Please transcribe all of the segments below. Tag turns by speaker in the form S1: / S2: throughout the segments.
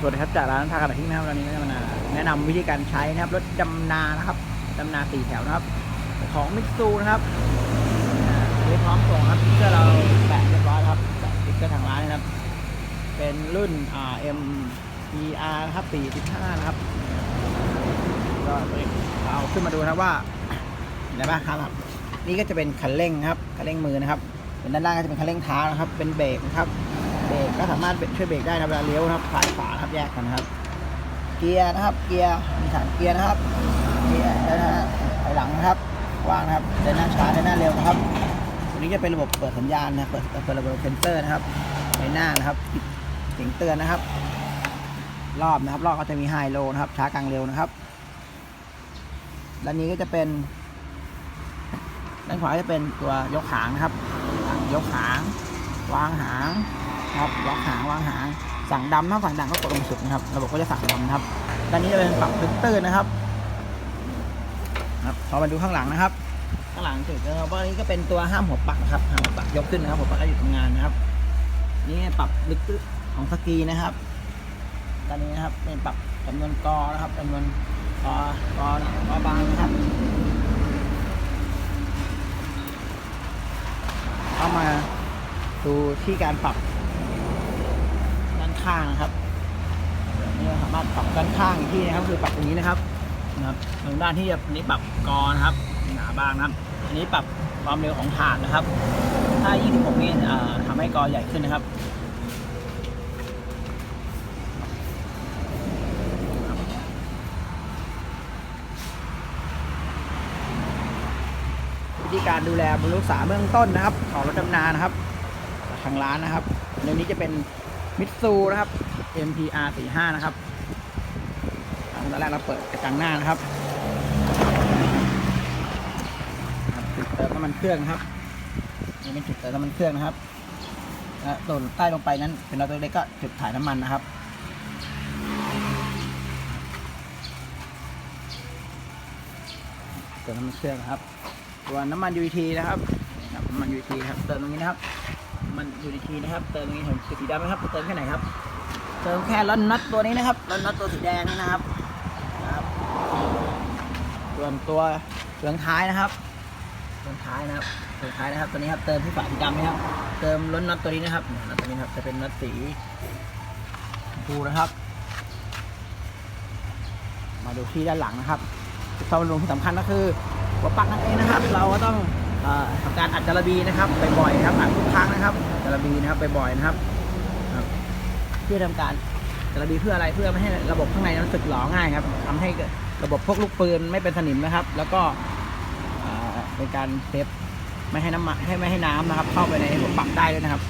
S1: สวัสดีครับจากร้านทากระดาษทิ้งนะครับวันนี้ก็จะมาแนะนำวิธีการใช้นะครับรถดำนานะครับดำนาสี่แถวนะครับ ของมิตซูนะครับนี่พร้อมส่งครับสติ๊กเกอร์เราแปะเรียบร้อยครับแปะติ๊กเกอร์ทางร้านนะครับ เป็นรุ่น RM PR ครับ45นะครับก็เอาขึ้นมาดูนะครับว่าอะไรบ้างครับ นี่ก็จะเป็นคันเร่งครับคันเร่งมือนะครับเป็นด้านล่างก็จะเป็นคันเร่งเท้านะครับ เป็นเบรกนะครับ เบรกก็สามารถช่วยเบรกได้นะครับเวลาเลี้ยวนะครับซ้ายขวานะครับแยกกันนะครับ เกียร์นะครับ เกียร์มีสามเกียร์นะครับเกียร์แล้วนะฮะถอยหลังนะครับว่างนะครับเดินหน้าช้าเดินหน้าเร็วนะครับตัวนี้จะเป็นระบบเปิดสัญญาณนะเปิดเปิดระบบเซนเซอร์นะครับในหน้านะครับปิดเสียงเตือนนะครับ รอบนะครับรอบก็จะมีไฮโลนะครับ ช้ากลางเร็วนะครับด้านนี้ก็จะเป็นด้านขวาจะเป็นตัวยกหางนะครับ ยกหาง วางหางครับล็อกหางวางหางสั่งดำถ้าสั่งดำก็กดลงสุดนะครับระบบก็จะสั่งดำนะครับด้านนี้จะเป็นปรับฟิลเตอร์นะครับครับพอมาดูข้างหลังนะครับ ข้างหลังจุดนะครับว่านี้ก็เป็นตัวห้ามหัวปักนะครับห้ามหัวปักยกขึ้นนะครับหัวปักก็อยู่ทำงานนะครับ นี่ปรับลึกของสกีนะครับด้านนี้นะครับเป็นปรับจำนวนกอนะครับจำนวนกอกอกอบางนะครับ เข้ามา ดูที่การปรับด้านข้างนะครับนี่เราสามารถปรับด้านข้างที่นะครับคือปรับตรงนี้นะครับนะครับตรงด้านที่จะนี้ปรับกอนะครับหนาบางนะครับ อันนี้ปรับความเร็วของฐานนะครับ ถ้า 26 นี่เอ่ทำให้กอใหญ่ขึ้นนะครับวิธีการดูแลบรรักษาเบื้องต้นนะครับ ของรถดำนานะครับางร้านนะครับในนี้จะเป็นมิตซูนะครับ MPR 45นะครับตอนแรกเราเปิดกระจังหน้านะครับจุดเติมน้ำมันเครื่องครับนี่เป็นจุดเติมน้ำมันเครื่องนะครับและโดนใต้ลงไปนั้น เป็นเราตัวเล็กก็จุดถ่ายน้ำมันนะครับเติมน้ำมันเครื่องครับตัวน้ำมัน UT นะครับนี่ครับน้ำมัน UT ครับเติมตรงนี้นะครับ มัน้ำมัน UT นะครับ เติมตรงนี้เห็นสีดำไหมครับ เติมแค่ไหนครับ เติมแค่ล้อนน็อตตัวนี้นะครับล้อนน็อตตัวสีแดงนี่นะครับนะครับส่วนตัวเฟืองท้ายนะครับเฟืองท้ายนะครับเฟืองท้ายนะครับ ตัวนี้ครับ เติมที่ฝาสีดำนะครับ เติมล้นน็อตตัวนี้นะครับน็อตตัวนี้ครับ จะเป็นน็อตสีชมพูนะครับ มาดูที่ด้านหลังนะครับความรุงที่สำคัญก็คือหัวปักนั่นเองนะครับ เราก็ต้อง ทำการอัดจารบีนะครับบ่อยๆนะครับอัดทุกครั้งนะครับจารบีนะครับบ่อยๆนะครับ เพื่อทำการจารบีเพื่ออะไรเพื่อไม่ให้ระบบข้างในนั้นสึกหรอง่ายครับทำให้ระบบพวกลูกปืนไม่เป็นสนิมนะครับ แล้วก็เป็นการเซฟไม่ให้น้ำให้ไม่ให้น้ำนะครับ เข้าไปในหัวปักได้ด้วยนะครับ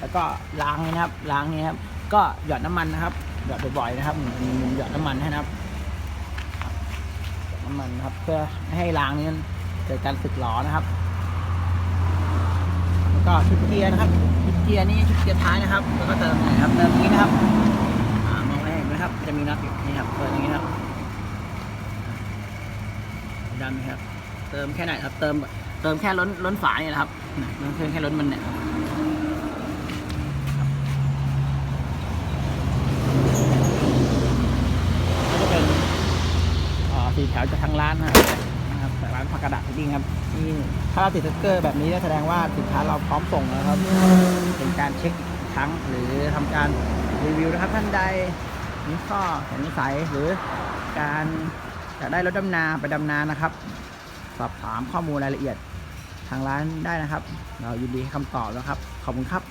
S1: แล้วก็ล้างนะครับล้างนี้ครับ ก็หยอดน้ำมันนะครับหยอดบ่อยๆนะครับมีมุมหยอดน้ำมันให้นะครับน้ำมันครับ เพื่อไม่ให้รางนี้ เกิดการสึกหรอนะครับ แล้วก็ชุดเกียร์นะครับ ชุดเกียร์นี่ชุดเกียร์ท้ายนะครับ แล้วก็เติมไหนครับ เติมนี้นะครับอ่ามองไม่เห็นนะครับ จะมีน็อตอยู่นี่ครับ เปิดอย่างนี้ครับดันไหมครับ เติมแค่ไหนครับ เติม เติมแค่ล้นล้นฝาเนี่ยนะครับนเติมเพิ่มแค่ล้นมันเนี่ยก็จะเป็นสีแถวจากทางร้านนะครับ นะครับจากร้านผักกระดาษดิ้งครับนี่ถ้าเราติดสติ๊กเกอร์แบบนี้แสดงว่าสินค้าเราพร้อมส่งแล้วครับเป็นการเช็คครั้งหรือทำการรีวิวนะครับท่านใดมีข้อสงสัยหรือการอยากได้รถดำนาไปดำนานะครับ สอบถามข้อมูลรายละเอียดทางร้านได้นะครับ เรายินดีให้คำตอบแล้วครับ ขอบคุณครับ